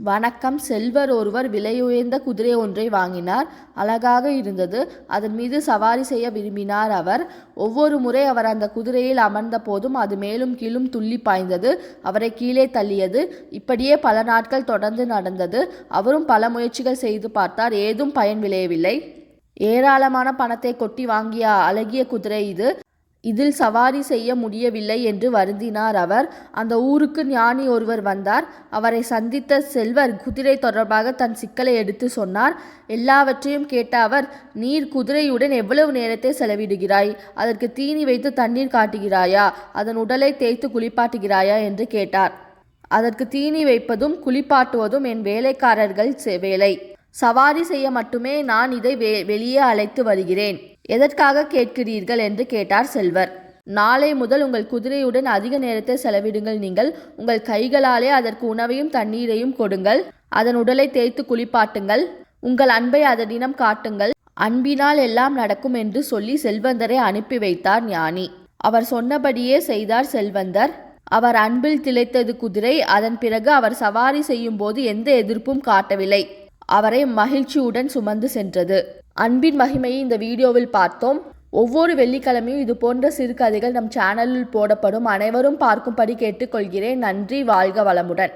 வணக்கம் செல்வர் ஒருவர் விலையுயர்ந்த குதிரை ஒன்றை வாங்கினார். அழகாக இருந்தது. அதன் மீது சவாரி செய்ய விரும்பினார் அவர். ஒவ்வொரு முறை அவர் அந்த குதிரையில் அமர்ந்த போதும் அது மேலும் கீழும் துள்ளி பாய்ந்தது. அவரை கீழே தள்ளியது. இப்படியே பல நாட்கள் தொடர்ந்து நடந்தது. அவரும் பல முயற்சிகள் செய்து பார்த்தார். ஏதும் பயன் விளையவில்லை. ஏராளமான பணத்தை கொட்டி வாங்கிய அழகிய குதிரை இது. இதில் சவாரி செய்ய முடியவில்லை என்று வருந்தினார் அவர். அந்த ஊருக்கு ஞானி ஒருவர் வந்தார். அவரை சந்தித்த செல்வர் குதிரை தொடர்பாக தன் சிக்கலை எடுத்து சொன்னார். எல்லாவற்றையும் கேட்ட அவர் நீர் குதிரையுடன் எவ்வளவு நேரத்தை செலவிடுகிறாய்? அதற்கு தீனி வைத்து தண்ணீர் காட்டுகிறாயா? அதன் உடலை தேய்த்து குளிப்பாட்டுகிறாயா? என்று கேட்டார். அதற்கு தீனி வைப்பதும் குளிப்பாட்டுவதும் என் வேலைக்காரர்கள் செ- வேலை. சவாரி செய்ய மட்டுமே நான் இதை வெ வெளியே அழைத்து வருகிறேன். எதற்காக கேட்கிறீர்கள் என்று கேட்டார் செல்வர். நாளை முதல் உங்கள் குதிரையுடன் அதிக நேரத்தை செலவிடுங்கள் நீங்கள். உங்கள் கைகளாலே அதற்கு உணவையும் தண்ணீரையும் கொடுங்கள். அதன் உடலை தேய்த்து குளிப்பாட்டுங்கள். உங்கள் அன்பை அதனிடம் காட்டுங்கள். அன்பினால் எல்லாம் நடக்கும் என்று சொல்லி செல்வந்தரை அனுப்பி வைத்தார் ஞானி. அவர் சொன்னபடியே செய்தார் செல்வந்தர். அவர் அன்பில் திளைத்தது குதிரை. அதன் பிறகு அவர் சவாரி செய்யும் போது எந்த எதிர்ப்பும் காட்டவில்லை. அவரை மகிழ்ச்சியுடன் சுமந்து சென்றது. அன்பின் மகிமையை இந்த வீடியோவில் பார்த்தோம். ஒவ்வொரு வெள்ளிக்கிழமையும் இது போன்ற சிறுகதைகள் நம் சேனலில் போடப்படும். அனைவரும் பார்க்கும்படி கேட்டுக்கொள்கிறேன். நன்றி வாழ்க வளமுடன்.